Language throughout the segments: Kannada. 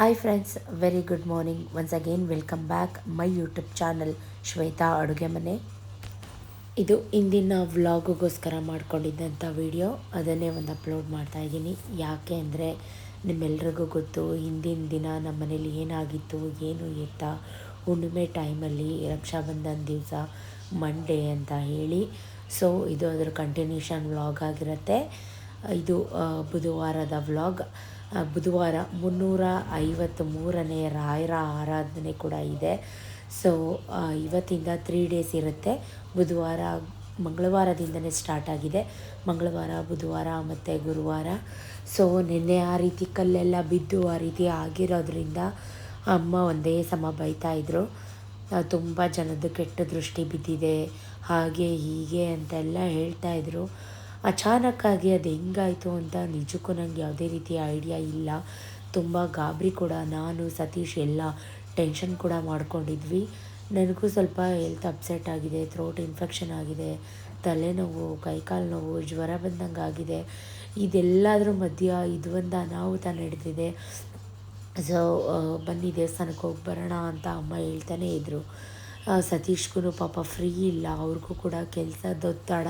Hi friends very good morning once again welcome back my YouTube channel Shweta ಅಡುಗೆ ಮನೆ ಇದು ಇಂದಿನ ವ್ಲಾಗಿಗೋಸ್ಕರ ಮಾಡ್ಕೊಂಡಿದ್ದಂಥ ವಿಡಿಯೋ ಅದನ್ನೇ ಒಂದು ಅಪ್ಲೋಡ್ ಮಾಡ್ತಾ ಇದ್ದೀನಿ. ಯಾಕೆ ಅಂದರೆ ನಿಮ್ಮೆಲ್ರಿಗೂ ಗೊತ್ತು, ಹಿಂದಿನ ದಿನ ನಮ್ಮ ಮನೇಲಿ ಏನಾಗಿತ್ತು, ಏನು ಎತ್ತ, ಹುಣ್ಣಿಮೆ ಟೈಮಲ್ಲಿ ರಕ್ಷಾಬಂಧನ ದಿವಸ ಮಂಡೇ ಅಂತ ಹೇಳಿ. ಸೊ ಇದು ಅದರ ಕಂಟಿನ್ಯೂಷನ್ ವ್ಲಾಗ್ ಆಗಿರುತ್ತೆ. ಇದು ಬುಧವಾರದ ವ್ಲಾಗ್ ಬುಧವಾರ ಮುನ್ನೂರ ಐವತ್ತು ಮೂರನೇ ರಾಯರ ಆರಾಧನೆ ಕೂಡ ಇದೆ. ಸೊ ಇವತ್ತಿಂದ ತ್ರೀ ಡೇಸ್ ಇರುತ್ತೆ. ಬುಧವಾರ, ಮಂಗಳವಾರದಿಂದನೇ ಸ್ಟಾರ್ಟ್ ಆಗಿದೆ. ಮಂಗಳವಾರ, ಬುಧವಾರ ಮತ್ತು ಗುರುವಾರ. ಸೊ ನಿನ್ನೆ ಆ ರೀತಿ ಕಲ್ಲೆಲ್ಲ ಬಿದ್ದು ಆ ರೀತಿ ಆಗಿರೋದ್ರಿಂದ ಅಮ್ಮ ಒಂದೇ ಸಮ ಬೈತಾ ಇದ್ರು. ತುಂಬ ಜನದ್ದು ಕೆಟ್ಟ ದೃಷ್ಟಿ ಬಿದ್ದಿದೆ. ಹಾಗೆ ಹೀಗೆ ಅಂತೆಲ್ಲ ಹೇಳ್ತಾ ಇದ್ರು. ಅಚಾನಕ್ಕಾಗಿ ಅದು ಹೆಂಗಾಯಿತು ಅಂತ ನಿಜಕ್ಕೂ ನನಗೆ ಯಾವುದೇ ರೀತಿಯ ಐಡಿಯಾ ಇಲ್ಲ. ತುಂಬ ಗಾಬರಿ ಕೂಡ ನಾನು, ಸತೀಶ್ ಎಲ್ಲ ಟೆನ್ಷನ್ ಕೂಡ ಮಾಡ್ಕೊಂಡಿದ್ವಿ. ನನಗೂ ಸ್ವಲ್ಪ ಹೆಲ್ತ್ ಅಪ್ಸೆಟ್ ಆಗಿದೆ ಥ್ರೋಟ್ ಇನ್ಫೆಕ್ಷನ್ ಆಗಿದೆ, ತಲೆನೋವು, ಕೈಕಾಲು ನೋವು, ಜ್ವರ ಬಂದಂಗೆ ಆಗಿದೆ. ಇದೆಲ್ಲದರ ಮಧ್ಯ ಇದು ಒಂದು ಅನಾಹುತ ನಡೆದಿದೆ. ಸೊ ಬನ್ನಿ ದೇವಸ್ಥಾನಕ್ಕೆ ಹೋಗಿ ಬರೋಣ ಅಂತ ಅಮ್ಮ ಹೇಳ್ತಾನೆ ಇದ್ದರು ಸತೀಶ್ಗೂ ಪಾಪ ಫ್ರೀ ಇಲ್ಲ, ಅವ್ರಿಗೂ ಕೂಡ ಕೆಲಸದ ಒತ್ತಡ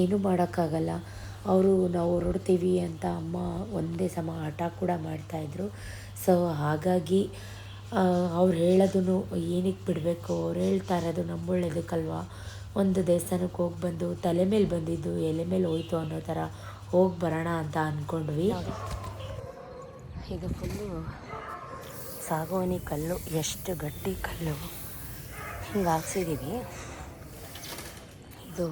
ಏನೂ ಮಾಡೋಕ್ಕಾಗಲ್ಲ. ಅವರು ನಾವು ಹೊರಡ್ತೀವಿ ಅಂತ ಅಮ್ಮ ಒಂದೇ ಸಮ ಹಠ ಕೂಡ ಮಾಡ್ತಾಯಿದ್ರು ಸೊ ಹಾಗಾಗಿ ಅವ್ರು ಹೇಳೋದನ್ನು ಏನಕ್ಕೆ ಬಿಡಬೇಕು? ಅವ್ರು ಹೇಳ್ತಾ ಇರೋದು ನಮ್ಮ ಒಂದು ದೇವಸ್ಥಾನಕ್ಕೆ ಹೋಗಿ ಬಂದು ತಲೆ ಮೇಲೆ ಬಂದಿದ್ದು ಎಲೆ ಮೇಲೆ ಹೋಯ್ತು ಅನ್ನೋ ಥರ ಹೋಗಿ ಬರೋಣ ಅಂತ ಅಂದ್ಕೊಂಡ್ವಿ. ಇದು ಫುಲ್ಲು ಸಾಗುವಾನಿ ಕಲ್ಲು, ಎಷ್ಟು ಗಟ್ಟಿ ಕಲ್ಲು. ಹಿಂಗೆ ಹಾಕ್ಸಿದ್ದೀವಿ ಇದು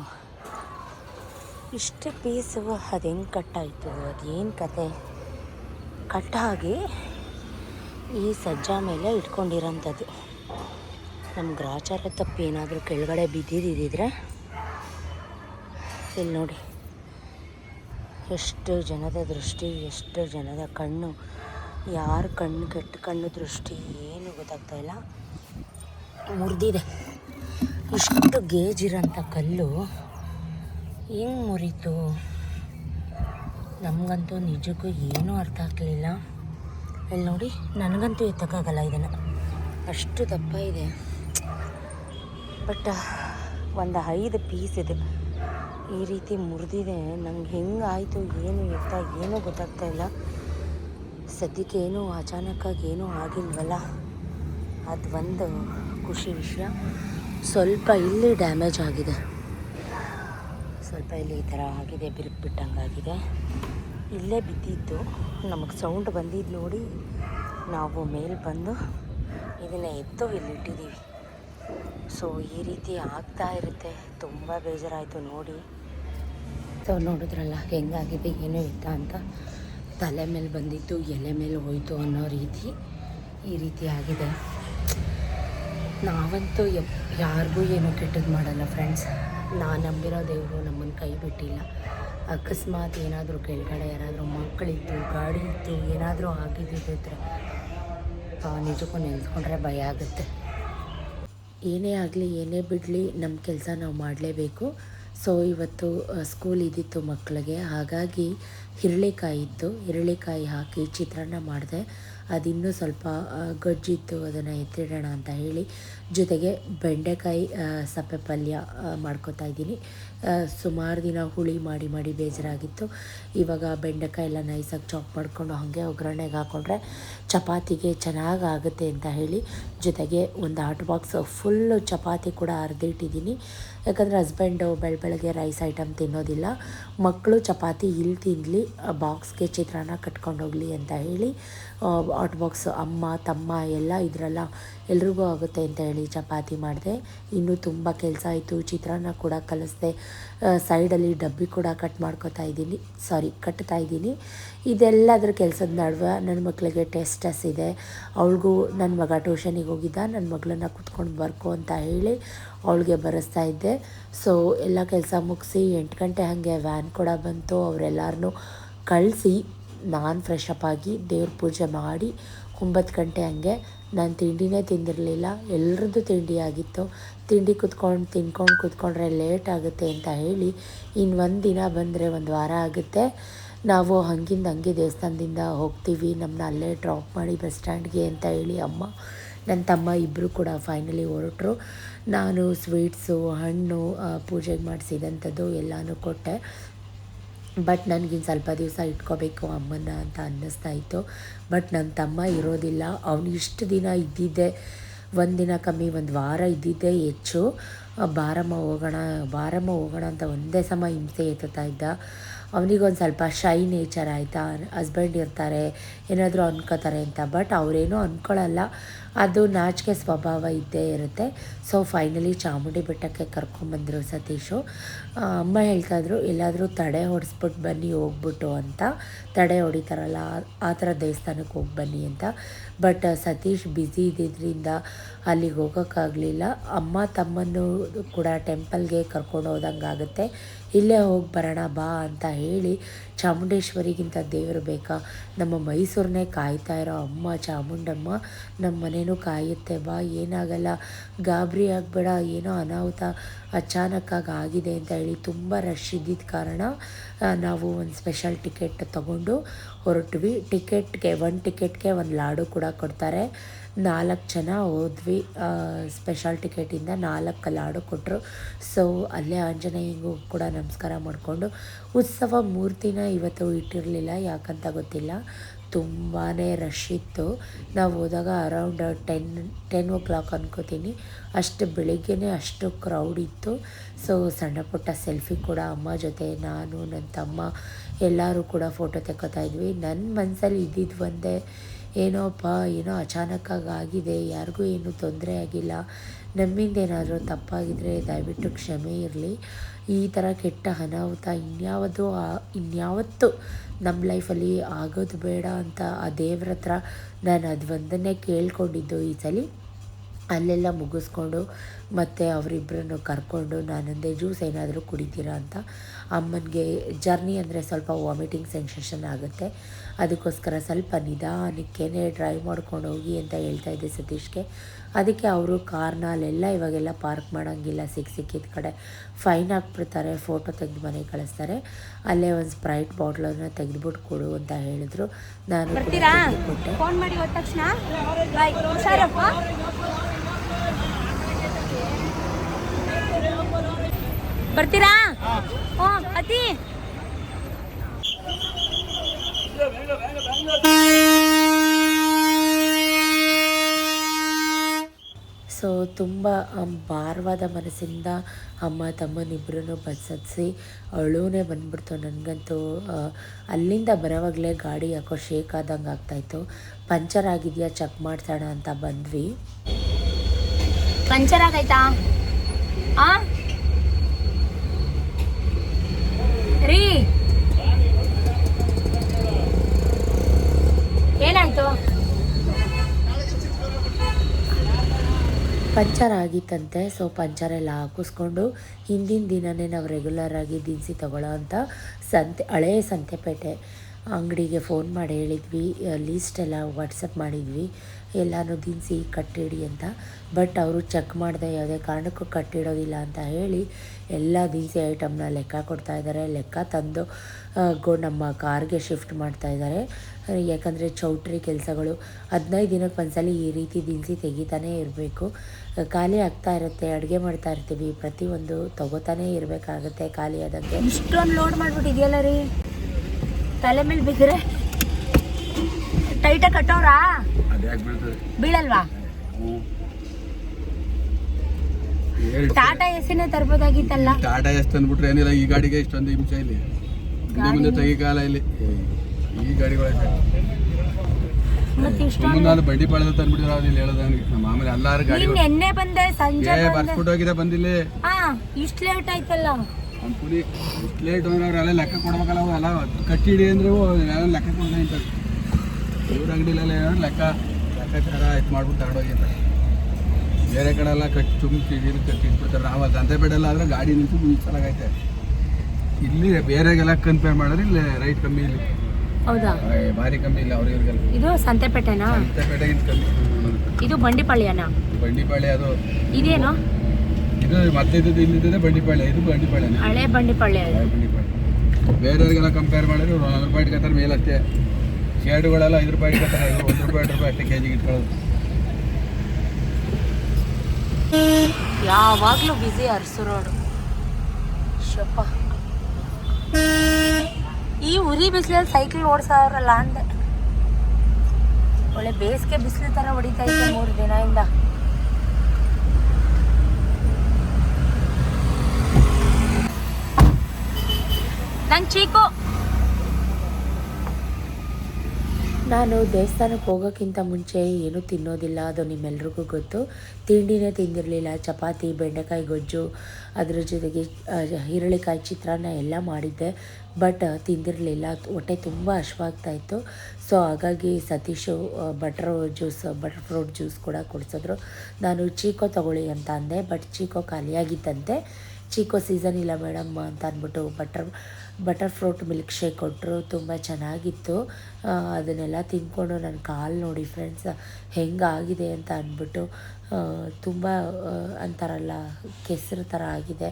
ಇಷ್ಟು ಪೀಸು ಅದು ಕಟ್ಟಾಯಿತು, ಅದೇನು ಕತೆ? ಕಟ್ಟಾಗಿ ಈ ಸಜ್ಜಾ ಮೇಲೆ ಇಟ್ಕೊಂಡಿರೋಂಥದ್ದು. ನಮ್ಮ ಗ್ರಾಚಾರ ತಪ್ಪು ಏನಾದರೂ ಕೆಳಗಡೆ ಬಿದ್ದಿದ್ದಿದ್ರೆ? ಇಲ್ಲಿ ನೋಡಿ. ಎಷ್ಟು ಜನದ ದೃಷ್ಟಿ, ಎಷ್ಟು ಜನದ ಕಣ್ಣು, ಯಾರ ಕಣ್ಣು ಕೆಟ್ಟ ಕಣ್ಣು ದೃಷ್ಟಿ ಏನು ಗೊತ್ತಾಗ್ತಾ ಇಲ್ಲ. ಮುರಿದಿದೆ ಇಷ್ಟು ಗೇಜ್ ಇರೋಂಥ ಕಲ್ಲು ಹೆಂಗೆ ಮುರಿತು? ನಮಗಂತೂ ನಿಜಕ್ಕೂ ಏನೂ ಅರ್ಥ ಆಗಲಿಲ್ಲ. ಇಲ್ಲಿ ನೋಡಿ, ನನಗಂತೂ ಎತ್ತಕ್ಕಾಗಲ್ಲ ಇದನ್ನು. ಅಷ್ಟು ದಪ್ಪ ಇದೆ ಬಟ್, ಒಂದು ಐದು ಪೀಸ್ ಇದೆ. ಈ ರೀತಿ ಮುರಿದಿದೆ. ನಂಗೆ ಹೆಂಗೆ ಆಯಿತು, ಏನು ಎತ್ತ, ಏನೂ ಗೊತ್ತಾಗ್ತಾ ಇಲ್ಲ. ಸದ್ಯಕ್ಕೆ ಏನೂ ಅಚಾನಕ್ಕಾಗಿ ಏನೂ ಆಗಿಲ್ವಲ್ಲ? ಅದು ಒಂದು ಖುಷಿ ವಿಷಯ. ಸ್ವಲ್ಪ ಇಲ್ಲಿ ಡ್ಯಾಮೇಜ್ ಆಗಿದೆ. ಸ್ವಲ್ಪ ಇಲ್ಲಿ ಈ ಥರ ಆಗಿದೆ, ಬಿರುಕು ಬಿಟ್ಟಂಗಾಗಿದೆ. ಇಲ್ಲೇ ಬಿದ್ದಿತ್ತು ನಮಗೆ ಸೌಂಡ್ ಬಂದಿದ್ದು ನೋಡಿ ನಾವು ಮೇಲೆ ಬಂದು ಇದನ್ನು ಎತ್ತು ಇಲ್ಲಿ ಇಟ್ಟಿದ್ದೀವಿ ಸೊ ಈ ರೀತಿ ಆಗ್ತಾ ಇರುತ್ತೆ. ತುಂಬ ಬೇಜಾರಾಯಿತು ನೋಡಿ. ಸೊ ನೋಡಿದ್ರಲ್ಲ, ಹೆಂಗಾಗಿದೆ, ಏನು ಇತ್ತ ಅಂತ. ತಲೆ ಮೇಲೆ ಬಂದಿತ್ತು ಎಲೆ ಮೇಲೆ ಹೋಯಿತು ಅನ್ನೋ ರೀತಿ ಈ ರೀತಿ ಆಗಿದೆ. ನಾವಂತೂ ಯಾರಿಗೂ ಏನೂ ಕೆಟ್ಟದ್ದು ಮಾಡಲ್ಲ ಫ್ರೆಂಡ್ಸ್ ನಾನು ನಂಬಿರೋ ದೇವರು ನಮ್ಮನ್ನು ಕೈ ಬಿಟ್ಟಿಲ್ಲ. ಅಕಸ್ಮಾತ್ ಏನಾದರೂ ಕೆಳಗಡೆ ಯಾರಾದರೂ ಮಕ್ಕಳಿತ್ತು ಗಾಡಿ ಇತ್ತು ಏನಾದರೂ ಆಗಿದ್ದಿದ್ದರೆ ನಿಜಕ್ಕೂ ನೆನೆಸ್ಕೊಂಡ್ರೆ ಭಯ ಆಗುತ್ತೆ. ಏನೇ ಆಗಲಿ, ಏನೇ ಬಿಡಲಿ ನಮ್ಮ ಕೆಲಸ ನಾವು ಮಾಡಲೇಬೇಕು. ಸೊ, ಇವತ್ತು ಸ್ಕೂಲ್ ಇದ್ದಿತ್ತು ಮಕ್ಕಳಿಗೆ ಹಾಗಾಗಿ ಹಿರಳಿಕಾಯಿ ಇತ್ತು. ಹಿರಳಿಕಾಯಿ ಹಾಕಿ ಚಿತ್ರಾನ್ನ ಮಾಡಿದೆ. ಅದಿನ್ನೂ ಸ್ವಲ್ಪ ಗಜ್ಜಿತ್ತು ಗೊಜ್ಜಿತ್ತು. ಅದನ್ನು ಎತ್ತಿಡೋಣ ಅಂತ ಹೇಳಿ ಜೊತೆಗೆ ಬೆಂಡೆಕಾಯಿ ಸಪ್ಪೆ ಪಲ್ಯ ಮಾಡ್ಕೋತಾ ಇದ್ದೀನಿ. ಸುಮಾರು ದಿನ ಹುಳಿ ಮಾಡಿ ಮಾಡಿ ಬೇಜಾರಾಗಿತ್ತು. ಇವಾಗ ಬೆಂಡೆಕಾಯಿ ಎಲ್ಲ ನೈಸಾಗಿ ಚಾಪ್ ಮಾಡಿಕೊಂಡು ಹಾಗೆ ಒಗ್ಗರಣೆಗೆ ಹಾಕ್ಕೊಂಡ್ರೆ ಚಪಾತಿಗೆ ಚೆನ್ನಾಗಿ ಆಗುತ್ತೆ ಅಂತ ಹೇಳಿ. ಜೊತೆಗೆ ಒಂದು ಹಾಟ್ ಬಾಕ್ಸ್ ಫುಲ್ಲು ಚಪಾತಿ ಕೂಡ ಅರ್ದಿಟ್ಟಿದ್ದೀನಿ. ಯಾಕಂದರೆ ಹಸ್ಬೆಂಡು ಬೆಳ ಬೆಳಗ್ಗೆ ರೈಸ್ ಐಟಮ್ ತಿನ್ನೋದಿಲ್ಲ. ಮಕ್ಕಳು ಚಪಾತಿ ಇಲ್ಲಿ ತಿನ್ನಲಿ ಬಾಕ್ಸ್ಗೆ ಚಿತ್ರಾನ್ನ ಕಟ್ಕೊಂಡು ಹೋಗಲಿ ಅಂತ ಹೇಳಿ ಹಾಟ್ ಬಾಕ್ಸ್ ಅಮ್ಮ, ತಮ್ಮ ಎಲ್ಲ ಇದ್ರಲ್ಲ ಎಲ್ರಿಗೂ ಆಗುತ್ತೆ ಅಂತ ಹೇಳಿ ಚಪಾತಿ ಮಾಡಿದೆ. ಇನ್ನೂ ತುಂಬ ಕೆಲಸ ಆಯಿತು. ಚಿತ್ರಾನ್ನ ಕೂಡ ಕಲಿಸ್ದೆ. ಸೈಡಲ್ಲಿ ಡಬ್ಬಿ ಕೂಡ ಕಟ್ ಮಾಡ್ಕೊತಾ ಇದ್ದೀನಿ. ಸಾರಿ, ಕಟ್ತಾ ಇದ್ದೀನಿ. ಇದೆಲ್ಲದರ ಕೆಲಸದ ನಡುವೆ ನನ್ನ ಮಕ್ಕಳಿಗೆ ಟೆಸ್ಟಸ್ ಇದೆ. ಅವಳಿಗೂ ನನ್ನ ಮಗ ಟ್ಯೂಷನಿಗೆ ಹೋಗಿದ್ದ. ನನ್ನ ಮಗಳನ್ನ ಕುತ್ಕೊಂಡು ಬರ್ಕೊ ಅಂತ ಹೇಳಿ ಅವಳಿಗೆ ಬರೆಸ್ತಾ ಇದ್ದೆ. ಸೊ, ಎಲ್ಲ ಕೆಲಸ ಮುಗಿಸಿ ಎಂಟು ಗಂಟೆ ಹಾಗೆ ವ್ಯಾನ್ ಕೂಡ ಬಂತು. ಅವರೆಲ್ಲರನ್ನೂ ಕಳಿಸಿ ನಾನು ಫ್ರೆಶ್ ಅಪ್ ಆಗಿ ದೇವ್ರ ಪೂಜೆ ಮಾಡಿ ಒಂಬತ್ತು ಗಂಟೆ ಹಂಗೆ ನಾನು ತಿಂಡಿನೇ ತಿಂದಿರಲಿಲ್ಲ. ಎಲ್ಲರದ್ದು ತಿಂಡಿ ಆಗಿತ್ತು. ತಿಂಡಿ ಕುತ್ಕೊಂಡು, ತಿನ್ಕೊಂಡು, ಕುತ್ಕೊಂಡ್ರೆ ಲೇಟ್ ಆಗುತ್ತೆ ಅಂತ ಹೇಳಿ ಇನ್ನು ಒಂದು ದಿನ ಬಂದರೆ ಒಂದು ವಾರ ಆಗುತ್ತೆ. ನಾವು ಹಂಗಿಂದ ಹಂಗೆ ದೇವಸ್ಥಾನದಿಂದ ಹೋಗ್ತೀವಿ. ನಮ್ಮನ್ನ ಅಲ್ಲೇ ಡ್ರಾಪ್ ಮಾಡಿ ಬಸ್ ಸ್ಟ್ಯಾಂಡ್ಗೆ ಅಂತ ಹೇಳಿ ಅಮ್ಮ ನನ್ನ ತಮ್ಮ ಇಬ್ಬರು ಕೂಡ ಫೈನಲಿ ಹೊರಟರು. ನಾನು ಸ್ವೀಟ್ಸು ಹಣ್ಣು ಪೂಜೆಗೆ ಮಾಡಿಸಿದಂಥದ್ದು ಎಲ್ಲನೂ ಕೊಟ್ಟೆ. ಬಟ್ ನನಗಿನ್ನು ಸ್ವಲ್ಪ ದಿವಸ ಇಟ್ಕೋಬೇಕು ಅಮ್ಮನ ಅಂತ ಅನ್ನಿಸ್ತಾ ಇತ್ತು. ಬಟ್ ನನ್ನ ತಮ್ಮ ಇರೋದಿಲ್ಲ. ಅವನು ಇಷ್ಟು ದಿನ ಇದ್ದಿದ್ದೆ. ಒಂದು ದಿನ ಕಮ್ಮಿ, ಒಂದು ವಾರ ಇದ್ದಿದ್ದೆ ಹೆಚ್ಚು. ಬಾರಮ್ಮ ಹೋಗೋಣ ಬಾರಮ್ಮ ಹೋಗೋಣ ಅಂತ ಒಂದೇ ಸಮ ಹಿಂಸೆ ಎತ್ತುತ್ತಾ ಇದ್ದ. ಅವನಿಗೊಂದು ಸ್ವಲ್ಪ ಶೈ ನೇಚರ್ ಆಯಿತಾ? ಹಸ್ಬೆಂಡ್ ಇರ್ತಾರೆ. ಏನಾದರೂ ಅನ್ಕೋತಾರೆ ಅಂತ ಬಟ್ ಅವರೇನೂ ಅಂದ್ಕೊಳ್ಳಲ್ಲ ಅದು ನಾಚಿಕೆ ಸ್ವಭಾವ ಇದ್ದೇ ಇರುತ್ತೆ. ಸೊ ಫೈನಲಿ ಚಾಮುಂಡಿ ಬೆಟ್ಟಕ್ಕೆ ಕರ್ಕೊಂಬಂದರು ಸತೀಶು. ಅಮ್ಮ ಹೇಳ್ತಾಯಿದ್ರು, ಎಲ್ಲಾದರೂ ತಡೆ ಹೊಡೆಸ್ಬಿಟ್ಟು ಬನ್ನಿ, ಹೋಗ್ಬಿಟ್ಟು ಅಂತ. ತಡೆ ಹೊಡಿತಾರಲ್ಲ, ಆ- ಥರ ದೇವಸ್ಥಾನಕ್ಕೆ ಹೋಗಿ ಬನ್ನಿ ಅಂತ. ಬಟ್ ಸತೀಶ್ ಬ್ಯುಸಿ ಇದ್ದಿದ್ದರಿಂದ ಅಲ್ಲಿಗೆ ಹೋಗೋಕ್ಕಾಗಲಿಲ್ಲ. ಅಮ್ಮ ತಮ್ಮನ್ನು ಕೂಡ ಟೆಂಪಲ್ಗೆ ಕರ್ಕೊಂಡು ಹೋದಂಗೆ ಆಗುತ್ತೆ. ಇಲ್ಲೇ ಹೋಗಿ ಬರೋಣ ಬಾ ಅಂತ ಹೇಳಿ ಚಾಮುಂಡೇಶ್ವರಿಗಿಂತ ದೇವರು ಬೇಕಾ? ನಮ್ಮ ಮೈಸೂರನ್ನೇ ಕಾಯ್ತಾ ಇರೋ ಅಮ್ಮ ಚಾಮುಂಡಮ್ಮ ನಮ್ಮ ಮನೇನೂ ಕಾಯುತ್ತೆ ಬಾ, ಏನಾಗಲ್ಲ. ಗಾಬರಿ ಆಗಬೇಡ, ಏನೋ ಅನಾಹುತ ಅಚಾನಕ್ಕಾಗಿ ಆಗಿದೆ ಅಂತ ಹೇಳಿ ತುಂಬ ರಶ್ ಇದ್ದಿದ್ದ ಕಾರಣ ನಾವು ಒಂದು ಸ್ಪೆಷಲ್ ಟಿಕೆಟ್ ತಗೊಂಡು ಹೊರಟ್ವಿ. ಟಿಕೆಟ್ಗೆ ಒಂದು ಟಿಕೆಟ್ಗೆ ಒಂದು ಲಾಡು ಕೂಡ ಕೊಡ್ತಾರೆ. ನಾಲ್ಕು ಜನ ಹೋದ್ವಿ. ಸ್ಪೆಷಲ್ ಟಿಕೆಟಿಂದ ನಾಲ್ಕು ಲಾಡು ಕೊಟ್ಟರು ಸೊ ಅಲ್ಲೇ ಆಂಜನೇಯಂಗೂ ಕೂಡ ನಮಸ್ಕಾರ ಮಾಡಿಕೊಂಡು, ಉತ್ಸವ ಮೂರ್ತಿನ ಇವತ್ತು ಇಟ್ಟಿರಲಿಲ್ಲ ಯಾಕಂತ ಗೊತ್ತಿಲ್ಲ. ತುಂಬಾ ರಶ್ ಇತ್ತು. ನಾವು ಹೋದಾಗ around ten ten o'clock ಅನ್ಕೋತೀನಿ. ಅಷ್ಟು ಬೆಳಿಗ್ಗೆ ಅಷ್ಟು ಕ್ರೌಡ್ ಇತ್ತು. ಸೊ ಸಣ್ಣ ಪುಟ್ಟ ಸೆಲ್ಫಿ ಕೂಡ ಅಮ್ಮ ಜೊತೆ ನಾನು ನನ್ನ ತಮ್ಮ ಎಲ್ಲರೂ ಕೂಡ ಫೋಟೋ ತೆಕ್ಕೋತಾ ಇದ್ವಿ. ನನ್ನ ಮನಸ್ಸಲ್ಲಿ ಇದ್ದಿದ್ದು ಒಂದೇ, ಏನೋಪ್ಪ, ಏನೋ ಅಚಾನಕ್ಕಾಗಿ ಆಗಿದೆ, ಯಾರಿಗೂ ಏನೂ ತೊಂದರೆ ಆಗಿಲ್ಲ. ನಮ್ಮಿಂದ ಏನಾದರೂ ತಪ್ಪಾಗಿದ್ದರೆ ದಯವಿಟ್ಟು ಕ್ಷಮೆ ಇರಲಿ. ಈ ಥರ ಕೆಟ್ಟ ಅನಾಹುತ ಇನ್ಯಾವುದು ಇನ್ಯಾವತ್ತು ನಮ್ಮ ಲೈಫಲ್ಲಿ ಆಗೋದು ಬೇಡ ಅಂತ ಆ ದೇವ್ರ ಹತ್ರ ನಾನು ಅದು ಒಂದನ್ನೇ ಕೇಳ್ಕೊಂಡಿದ್ದು ಈ ಸಲ. ಅಲ್ಲೆಲ್ಲ ಮುಗಿಸ್ಕೊಂಡು ಮತ್ತು ಅವರಿಬ್ಬರನ್ನು ಕರ್ಕೊಂಡು ನಾನೊಂದೇ ಜ್ಯೂಸ್ ಏನಾದರೂ ಕುಡಿತೀರಾ ಅಂತ ಅಮ್ಮನಿಗೆ ಜರ್ನಿ ಅಂದರೆ ಸ್ವಲ್ಪ ವಾಮಿಟಿಂಗ್ ಸೆನ್ಸೇಷನ್ ಆಗುತ್ತೆ. ಅದಕ್ಕೋಸ್ಕರ ಸ್ವಲ್ಪ ನಿಧಾನಕ್ಕೇ ಡ್ರೈವ್ ಮಾಡ್ಕೊಂಡು ಹೋಗಿ ಅಂತ ಹೇಳ್ತಾ ಇದ್ದೆ ಸತೀಶ್ಗೆ. ಅದಕ್ಕೆ ಅವರು ಕಾರ್ನ ಅಲ್ಲೆಲ್ಲ ಇವಾಗೆಲ್ಲ ಪಾರ್ಕ್ ಮಾಡೋಂಗಿಲ್ಲ ಸಿಕ್ಕ ಸಿಕ್ಕಿದ ಕಡೆ. ಫೈನ್ ಹಾಕ್ಬಿಡ್ತಾರೆ ಫೋಟೋ ತೆಗೆದು ಮನೆಗೆ ಕಳಿಸ್ತಾರೆ. ಅಲ್ಲೇ ಒಂದು ಸ್ಪ್ರೈಟ್ ಬಾಟ್ಲನ್ನು ತೆಗೆದುಬಿಟ್ಟು ಕೊಡು ಅಂತ ಹೇಳಿದ್ರು. ನಾನು ಬರ್ತೀರಾ? ಕೊಟ್ಟೆ ಫೋನ್ ಮಾಡಿ ತಕ್ಷಣ ಬಾಯ್ ಹುಷಾರಪ್ಪ ಬರ್ತೀರಾ? ಓ ಅತಿ. ಸೊ ತುಂಬ ಭಾರವಾದ ಮನಸ್ಸಿಂದ ಅಮ್ಮ ತಮ್ಮನಿಬ್ಬರನ್ನು ಬಸ್ಸತ್ಸಿ ಅಳೂನೇ ಬಂದ್ಬಿಡ್ತು ನನಗಂತೂ. ಅಲ್ಲಿಂದ ಬರೋವಾಗಲೇ ಗಾಡಿ ಯಾಕೋ ಶೇಕ್ ಆದಂಗೆ ಆಗ್ತಾಯಿತ್ತು. ಪಂಚರ್ ಆಗಿದೆಯಾ ಚೆಕ್ ಮಾಡ್ಸೋಣ ಅಂತ ಬಂದ್ವಿ. ಪಂಚರ್ ಆಗೈತಾ? ಆ? ರೀ. ಏನಾಯ್ತು? ಪಂಚರ್ ಆಗಿತ್ತಂತೆ ಸೊ ಪಂಚರ್ ಎಲ್ಲ ಹಾಕಿಸ್ಕೊಂಡು ಹಿಂದಿನ ದಿನವೇ ನಾವು ರೆಗ್ಯುಲರ್ ಆಗಿ ದಿನಸಿ ತಗೊಳ್ಳೋ ಅಂತ ಸಂತೆ, ಹಳೇ ಸಂತೆಪೇಟೆ. ಅಂಗಡಿಗೆ ಫೋನ್ ಮಾಡಿ ಹೇಳಿದ್ವಿ ಲೀಸ್ಟ್ ಎಲ್ಲ ವಾಟ್ಸಪ್ ಮಾಡಿದ್ವಿ, ಎಲ್ಲನೂ ದಿನಸಿ ಕಟ್ಟಿಡಿ ಅಂತ. ಬಟ್ ಅವರು ಚೆಕ್ ಮಾಡಿದೆ ಯಾವುದೇ ಕಾರಣಕ್ಕೂ ಕಟ್ಟಿಡೋದಿಲ್ಲ ಅಂತ ಹೇಳಿ ಎಲ್ಲ ದಿನಸಿ ಐಟಮ್ನ ಲೆಕ್ಕ ಕೊಡ್ತಾ ಇದ್ದಾರೆ ಲೆಕ್ಕ ತಂದು ಗೋ, ನಮ್ಮ ಕಾರ್ಗೆ ಶಿಫ್ಟ್ ಮಾಡ್ತಾ ಇದ್ದಾರೆ ಯಾಕಂದರೆ ಚೌಟ್ರಿ ಕೆಲಸಗಳು, ಹದಿನೈದು ದಿನಕ್ಕೆ ಒಂದ್ಸಲ ಈ ರೀತಿ ದಿನಸಿ ತೆಗಿತಾನೇ ಇರಬೇಕು. ಖಾಲಿ ಆಗ್ತಾ ಇರುತ್ತೆ, ಅಡುಗೆ ಮಾಡ್ತಾ ಇರ್ತೀವಿ, ಪ್ರತಿಯೊಂದು ತಗೋತಾನೇ ಇರಬೇಕಾಗುತ್ತೆ ಖಾಲಿ ಆದಂತೆ ಇಷ್ಟೊಂದು ಲೋಡ್ ಮಾಡಿಬಿಟ್ಟಿದೆಯಲ್ಲ ರೀ? ತಲೆ ಮೇಲೆ ಬಿದ್ದರೆ ಟೈಟ ಕಟ್ಟೋರಾ ಬೀಳಲ್ವಾ? ಟಾಟಾ ಎಸಿನೇ ತರ್ಬೋದಾಗಿತ್ತಲ್ಲ. ಟಾಟಾ ಎಷ್ಟು ಅಂದ್ಬಿಟ್ರೆ ಏನಿಲ್ಲ ಈ ಗಾಡಿಗೆ ಇಷ್ಟೊಂದು ಹಿಂಸೆ ಇಲ್ಲಿ. ಮುಂದೆ ತೆಗಿಕಾಲ ಇಲ್ಲಿ. ಈ ಗಾಡಿಗಳ ಮತ್ತೆ ಇಷ್ಟೊಂದು ಮುಂದೆ ಅದು ಬಂಡಿ ಪಾಳದ ತಂದ್ಬಿಟ್ಟಿರೋ ಅದು ಇಲ್ಲಿ ಹೇಳೋದು ನಮ್ಮ ಆಮೇಲೆ ಎಲ್ಲಾರು ಗಾಡಿ ಬಂದೆ ಸಂಜೆ ಬರ್ಸ್ಬಿಟ್ಟು ಹೋಗಿದೆ ಬಂದಿಲ್ಲಿ. ಇಷ್ಟು ಲೇಟ್ ಆಯ್ತಲ್ಲ. ಅವ್ನು ಲೇಟ್ ಇಷ್ಟು ಲೇಟ್ ಅವ್ರೆಲ್ಲ ಲೆಕ್ಕ ಕೊಡ್ಬೇಕಲ್ಲ ಅವು ಎಲ್ಲ ಕಟ್ಟಿಡಿ ಅಂದ್ರೆ ಎಲ್ಲ ಲೆಕ್ಕ ಕೊಡ್ದೆ ಅಂತ ಇವ್ರ ಅಂಗಡಿಲೆಲ್ಲ ಲೆಕ್ಕ ಲೆಕ್ಕಾಚಾರ ಇದು ಮಾಡ್ಬಿಟ್ಟು ತಗೊಂಡೋಗಿ ಅಂತ ಬೇರೆ ಕಡೆ ಎಲ್ಲ ಕಟ್ಟಿ ಚುಮ್ಕಿ ಇದು ಕಟ್ಟಿ ಇಟ್ಬಿಡ್ತಾರೆ. ನಾವು ಅಂತೆ ಬೇಡಲ್ಲ ಆದರೆ ಗಾಡಿ ನಿಂತು ಚೆನ್ನಾಗೈತೆ ಇಲ್ಲಿ ಬೇರೆಗೆಲ್ಲ ಕಂಪೇರ್ ಮಾಡಿದ್ರೆ ಇಲ್ಲಿ ರೈಟ್ ಕಮ್ಮಿ ಇಲ್ಲಿ. ಹೌದಾ? ಭಾರಿ ಕಮ್ಮಿ ಇಲ್ಲ ಅವ್ರ ಇವ್ರಿಗೆಲ್ಲ. ಇದು ಸಂತೆಪೇಟೆನಾ? ಸಂತೆಪೇಟೆಗಿಂತ ಕಮ್ಮಿ. ಇದು ಬಂಡಿಪಳ್ಳಿಯನ ಬಂಡಿಪಾಳ್ಯ ಅದು. ಇದೇನು? ಇದು ಮತ್ತೆ ಇದ್ದದ್ದು ಇಲ್ಲಿದ್ದರೆ ಬಂಡಿಪಾಳ್ಯ ಇದು ಬಂಡಿಪಾಳ್ಯ. ಹಳೆ ಬಂಡಿಪಳ್ಳಿ ಅದು ಬಂಡಿಪಾಳ್ಯ. ಬೇರೆಯವ್ರಿಗೆಲ್ಲ ಕಂಪೇರ್ ಮಾಡಿದ್ರೆ ಒಂದು ರೂಪಾಯಿ ಇಟ್ಕೊತಾರೆ ಮೇಲಷ್ಟೇ. ಶೇಡುಗಳೆಲ್ಲ ಐದು ರೂಪಾಯಿ ಇಟ್ಕೊತಾರೆ ಇವ್ರು ಒಂದು ರೂಪಾಯಿ ಎರಡು ರೂಪಾಯಿ ಅಷ್ಟೇ ಕೆ ಜಿಗೆ ಇಟ್ಕೊಳ್ಳೋದು. ಯಾವಾಗ್ಲೂ ಬ್ಯುಸಿ ಅರಸು ರೋಡ್ ಶಪ್ಪ. ಈ ಉರಿ ಬಿಸಿಲಲ್ಲಿ ಸೈಕಲ್ ಓಡಿಸೋರಲ್ಲ ಅಂದೆ. ಒಳ್ಳೆ ಬೇಸಿಗೆ ಬಿಸಿಲು ಥರ ಹೊಡಿತಾ ಇದ್ದೆ ಮೂರು ದಿನದಿಂದ. ನಂಗೆ ಚೀಕು. ನಾನು ದೇವಸ್ಥಾನಕ್ಕೆ ಹೋಗೋಕ್ಕಿಂತ ಮುಂಚೆ ಏನೂ ತಿನ್ನೋದಿಲ್ಲ, ಅದು ನಿಮ್ಮೆಲ್ರಿಗೂ ಗೊತ್ತು. ತಿಂಡಿನೇ ತಿಂದಿರಲಿಲ್ಲ. ಚಪಾತಿ, ಬೆಂಡೆಕಾಯಿ, ಗೊಜ್ಜು, ಅದರ ಜೊತೆಗೆ ಈರುಳ್ಳಿಕಾಯಿ ಚಿತ್ರಾನ್ನ ಎಲ್ಲ ಮಾಡಿದ್ದೆ. ಬಟ್ ತಿಂದಿರಲಿಲ್ಲ. ಹೊಟ್ಟೆ ತುಂಬ ಹಶ್ವಾಗ್ತಾ ಇತ್ತು. ಸೊ, ಹಾಗಾಗಿ Satish butter juice butter fruit juice ಕೂಡ ಕುಡಿಸಿದ್ರು. ನಾನು ಚೀಕೋ ತಗೊಳ್ಳಿ ಅಂತ ಅಂದೆ. ಬಟ್ ಚೀಕೋ ಖಾಲಿಯಾಗಿತ್ತಂತೆ. ಚೀಕೋ ಸೀಸನ್ ಇಲ್ಲ ಮೇಡಮ್ ಅಂತ ಅಂದ್ಬಿಟ್ಟು butter butter fruit milk shake ಕೊಟ್ಟರು, ತುಂಬ ಚೆನ್ನಾಗಿತ್ತು. ಅದನ್ನೆಲ್ಲ ತಿಂದ್ಕೊಂಡು ನನ್ನ ಕಾಲು ನೋಡಿ ಫ್ರೆಂಡ್ಸ್ ಹೆಂಗಾಗಿದೆ ಅಂತ ಅಂದ್ಬಿಟ್ಟು ತುಂಬ ಅಂತಾರಲ್ಲ, ಕೆಸರು ಥರ ಆಗಿದೆ,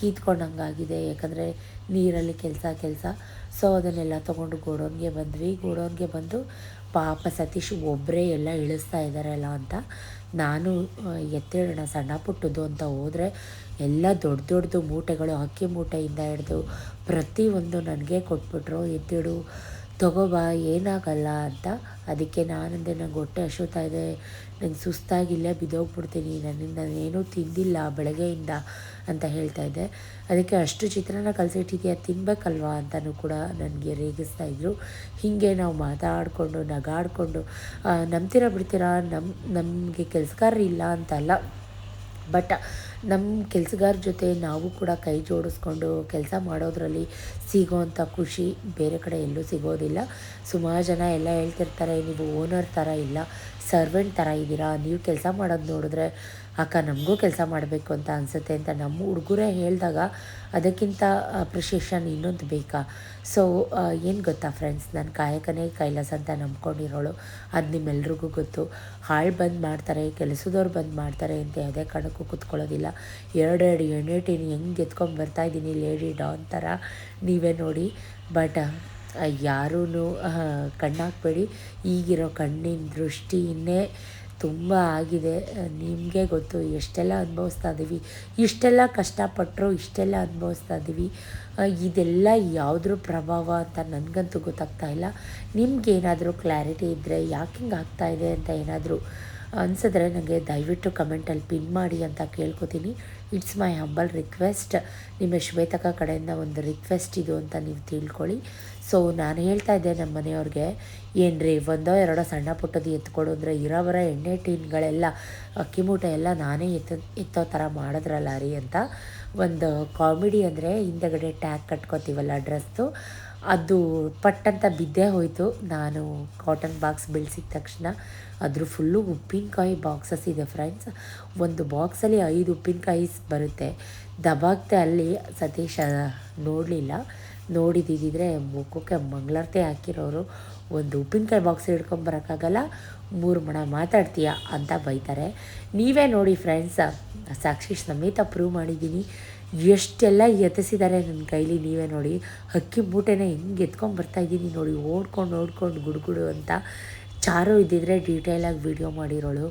ಕೀತ್ಕೊಂಡಂಗಾಗಿದೆ, ಯಾಕಂದರೆ ನೀರಲ್ಲಿ ಕೆಲಸ ಕೆಲಸ. ಸೊ ಅದನ್ನೆಲ್ಲ ತೊಗೊಂಡು ಗೋಡೌನ್ಗೆ ಬಂದ್ವಿ. ಗೋಡೌನ್ಗೆ ಬಂದು ಪಾಪ ಸತೀಶ್ ಒಬ್ಬರೇ ಎಲ್ಲ ಇಳಿಸ್ತಾ ಇದ್ದಾರಲ್ಲ ಅಂತ. ನಾನು ಎತ್ತಿಡೋಣ ಸಣ್ಣ ಪುಟ್ಟದ್ದು ಅಂತ ಹೋದರೆ ಎಲ್ಲ ದೊಡ್ಡ ದೊಡ್ಡದು ಮೂಟೆಗಳು ಅಕ್ಕಿ ಮೂಟೆಯಿಂದ ಹಿಡ್ದು ಪ್ರತಿಯೊಂದು ನನಗೆ ಕೊಟ್ಬಿಟ್ರು. ಎತ್ತಿಡು ತಗೋಬಾ ಏನಾಗಲ್ಲ ಅಂತ. ಅದಕ್ಕೆ ನಾನಂದೆ, ನಂಗೆ ಹೊಟ್ಟೆ ಹಸುತ್ತಾ ಇದೆ. ನಂಗೆ ಸುಸ್ತಾಗಿಲ್ಲೇ, ಬಿದ್ದೋಗ್ಬಿಡ್ತೀನಿ. ನನ್ನಿಂದ ಏನೂ ತಿಂದಿಲ್ಲ ಬೆಳಗ್ಗೆಯಿಂದ. ಅಂತ ಹೇಳ್ತಾ ಇದ್ದೆ. ಅದಕ್ಕೆ ಅಷ್ಟು ಚಿತ್ರಾನ್ನ ಕಲಸಿಟ್ಟಿದೆಯಾ? ತಿನ್ಬೇಕಲ್ವಾ ಅಂತಲೂ ಕೂಡ ನನಗೆ ರೇಗಿಸ್ತಾ ಇದ್ರು. ಹೀಗೆ ನಾವು ಮಾತಾಡಿಕೊಂಡು, ನಗಾಡಿಕೊಂಡು ನಂಬ್ತೀರ ಬಿಡ್ತೀರಾ? ನಮ್ಮ ನಮಗೆ ಕೆಲಸಗಾರ ಇಲ್ಲ ಅಂತಲ್ಲ. ಬಟ್ ನಮ್ಮ ಕೆಲಸಗಾರ ಜೊತೆ ನಾವು ಕೂಡ ಕೈ ಜೋಡಿಸ್ಕೊಂಡು ಕೆಲಸ ಮಾಡೋದ್ರಲ್ಲಿ ಸಿಗೋವಂಥ ಖುಷಿ ಬೇರೆ ಕಡೆ ಎಲ್ಲೂ ಸಿಗೋದಿಲ್ಲ. ಸುಮಾರು ಜನ ಎಲ್ಲ ಹೇಳ್ತಿರ್ತಾರೆ, ನೀವು ಓನರ್ ಥರ ಇಲ್ಲ, ಸರ್ವೆಂಟ್ ಥರ ಇದ್ದೀರಾ? ನೀವು ಕೆಲಸ ಮಾಡೋದು ನೋಡಿದ್ರೆ ಅಕ್ಕ, ನಮಗೂ ಕೆಲಸ ಮಾಡಬೇಕು ಅಂತ ಅನಿಸುತ್ತೆ ಅಂತ ನಮ್ಮ ಹುಡುಗರೇ ಹೇಳಿದಾಗ ಅದಕ್ಕಿಂತ ಅಪ್ರಿಷಿಯೇಷನ್ ಇನ್ನೊಂದು ಬೇಕಾ? ಸೊ ಏನು ಗೊತ್ತಾ ಫ್ರೆಂಡ್ಸ್ ನಾನು ಕಾಯಕನೇ ಕೈಲಾಸ ಅಂತ ನಂಬ್ಕೊಂಡಿರೋಳು. ಅದು ನಿಮ್ಮೆಲ್ರಿಗೂ ಗೊತ್ತು. ಹಾಳು ಬಂದ್ ಮಾಡ್ತಾರೆ, ಕೆಲಸದವ್ರು ಬಂದ್ ಮಾಡ್ತಾರೆ ಅಂತ ಯಾವುದೇ ಕಾರಣಕ್ಕೂ ಕೂತ್ಕೊಳ್ಳೋದಿಲ್ಲ. ಎರಡೆರಡು ಎಣ್ಣೆಟಿನಿ ಹೆಂಗೆ ಎತ್ಕೊಂಡು ಬರ್ತಾಯಿದ್ದೀನಿ ಲೇಡಿ ಡಾನ್ ಥರ ನೀವೇ ನೋಡಿ. ಬಟ್ ಯಾರೂ ಕಣ್ಣಾಕ್ಬೇಡಿ. ಈಗಿರೋ ಕಣ್ಣಿನ ದೃಷ್ಟಿಯನ್ನೇ ತುಂಬ ಆಗಿದೆ. ನಿಮಗೆ ಗೊತ್ತು, ಎಷ್ಟೆಲ್ಲ ಅನುಭವಿಸ್ತಾ ಇದ್ದೀವಿ ಇಷ್ಟೆಲ್ಲ ಕಷ್ಟಪಟ್ಟರು ಇಷ್ಟೆಲ್ಲ ಅನುಭವಿಸ್ತಾ ಇದ್ದೀವಿ ಇದೆಲ್ಲ ಯಾವುದ್ರ ಪ್ರಭಾವ ಅಂತ ನನಗಂತೂ ಗೊತ್ತಾಗ್ತಾ ಇಲ್ಲ. ನಿಮ್ಗೇನಾದರೂ ಕ್ಲಾರಿಟಿ ಇದ್ದರೆ ಯಾಕೆ ಹಿಂಗೆ ಇದೆ ಅಂತ ಏನಾದರೂ ಅನಿಸಿದ್ರೆ ನನಗೆ ದಯವಿಟ್ಟು ಕಮೆಂಟಲ್ಲಿ ಪಿನ್ ಮಾಡಿ ಅಂತ ಕೇಳ್ಕೊತೀನಿ. ಇಟ್ಸ್ ಮೈ ಹಂಬಲ್ ರಿಕ್ವೆಸ್ಟ್ ನಿಮ್ಮ ಶ್ವೇತಕ ಕಡೆಯಿಂದ ಒಂದು ರಿಕ್ವೆಸ್ಟ್ ಇದು ಅಂತ ನೀವು ತಿಳ್ಕೊಳ್ಳಿ. ಸೊ ನಾನು ಹೇಳ್ತಾ ಇದ್ದೆ ನಮ್ಮ ಮನೆಯವ್ರಿಗೆ ಏನ್ರಿ, ಒಂದೋ ಎರಡೋ ಸಣ್ಣ ಪುಟ್ಟದ್ದು ಎತ್ಕೊಡು ಅಂದರೆ ಇರೋ ಬರೋ ಎಣ್ಣೆ ಟೀನ್ಗಳೆಲ್ಲ, ಅಕ್ಕಿ ಮೂಟೆ ಎಲ್ಲ ನಾನೇ ಎತ್ತ, ಎತ್ತೋ ಥರ ಮಾಡಿದ್ರಲ್ಲ ರೀ ಅಂತ. ಒಂದು ಕಾಮಿಡಿ ಅಂದರೆ ಹಿಂದೆಗಡೆ ಟ್ಯಾಗ್ ಕಟ್ಕೋತೀವಲ್ಲ ಡ್ರೆಸ್ಸು, ಅದು ಪಟ್ಟಂತ ಬಿದ್ದೇ ಹೋಯಿತು. ನಾನು ಕಾಟನ್ ಬಾಕ್ಸ್ ಬೆಳೆಸಿದ ತಕ್ಷಣ ಅದ್ರ ಫುಲ್ಲು ಉಪ್ಪಿನಕಾಯಿ ಬಾಕ್ಸಸ್ ಇದೆ ಫ್ರೆಂಡ್ಸ್. ಒಂದು ಬಾಕ್ಸಲ್ಲಿ ಐದು ಉಪ್ಪಿನಕಾಯಿ ಬರುತ್ತೆ. ದಬಾಗ್ತೆ ಅಲ್ಲಿ ಸತೀಶ ನೋಡಲಿಲ್ಲ. ನೋಡಿದ್ದಿದ್ರೆ ಮುಖಕ್ಕೆ ಮಂಗಳಾರತಿ ಹಾಕಿರೋರು. ಒಂದು ಉಪ್ಪಿನಕಾಯಿ ಬಾಕ್ಸ್ ಹಿಡ್ಕೊಂಬರೋಕ್ಕಾಗಲ್ಲ ಮೂರು ಮಣ ಮಾತಾಡ್ತೀಯ ಅಂತ ಬೈತಾರೆ. ನೀವೇ ನೋಡಿ ಫ್ರೆಂಡ್ಸ್ ಸಾಕ್ಷಿ ಸಮೇತ ಪ್ರೂವ್ ಮಾಡಿದ್ದೀನಿ ಎಷ್ಟೆಲ್ಲ ಎತ್ತಿಸಿದ್ದಾರೆ ನನ್ನ ಕೈಲಿ ನೀವೇ ನೋಡಿ. ಅಕ್ಕಿ ಮೂಟೆನ ಹೆಂಗೆ ಎತ್ಕೊಂಡು ಬರ್ತಾಯಿದ್ದೀನಿ ನೋಡಿ. ಓಡ್ಕೊಂಡು ಓಡ್ಕೊಂಡು ಗುಡುಗುಡು ಅಂತ ಚಾರು ಇದ್ದಿದ್ರೆ ಡೀಟೇಲಾಗಿ ವಿಡಿಯೋ ಮಾಡಿರೋಳು.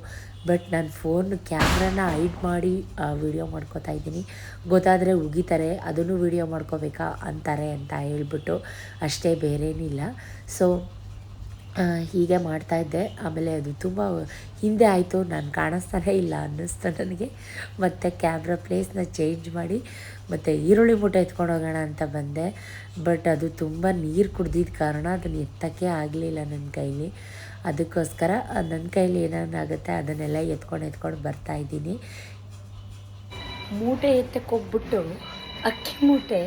ಬಟ್ ನಾನು ಫೋನ್ ಕ್ಯಾಮ್ರಾನ ಹೈಡ್ ಮಾಡಿ ವಿಡಿಯೋ ಮಾಡ್ಕೋತಾ ಇದ್ದೀನಿ ಗೊತ್ತಾದರೆ ಉಗಿತಾರೆ. ಅದನ್ನು ವಿಡಿಯೋ ಮಾಡ್ಕೋಬೇಕಾ ಅಂತಾರೆ ಅಂತ ಹೇಳ್ಬಿಟ್ಟು ಅಷ್ಟೇ ಬೇರೇನಿಲ್ಲ ಸೊ ಹೀಗೆ ಮಾಡ್ತಾಯಿದ್ದೆ ಆಮೇಲೆ ಅದು ತುಂಬ ಹಿಂದೆ ಆಯಿತು. ನಾನು ಕಾಣಿಸ್ತಾನೇ ಇಲ್ಲ ಅನ್ನಿಸ್ತು ನನಗೆ. ಮತ್ತು ಕ್ಯಾಮ್ರಾ ಪ್ಲೇಸ್ನ ಚೇಂಜ್ ಮಾಡಿ, ಮತ್ತು ಈರುಳ್ಳಿ ಮೂಟೆ ಎತ್ಕೊಂಡು ಹೋಗೋಣ ಅಂತ ಬಂದೆ. ಬಟ್ ಅದು ತುಂಬ ನೀರು ಕುಡ್ದಿದ್ದ ಕಾರಣ ಅದನ್ನು ಎತ್ತಕ್ಕೆ ಆಗಲಿಲ್ಲ ನನ್ನ ಕೈಲಿ. ಅದಕ್ಕೋಸ್ಕರ ನನ್ನ ಕೈಲಿ ಏನೇನಾಗುತ್ತೆ ಅದನ್ನೆಲ್ಲ ಎತ್ಕೊಂಡು ಎತ್ಕೊಂಡು ಬರ್ತಾಯಿದ್ದೀನಿ ಮೂಟೆ ಎತ್ತಕ್ಕೆ ಹೋಗ್ಬಿಟ್ಟು, ಅಕ್ಕಿ ಮೂಟೆ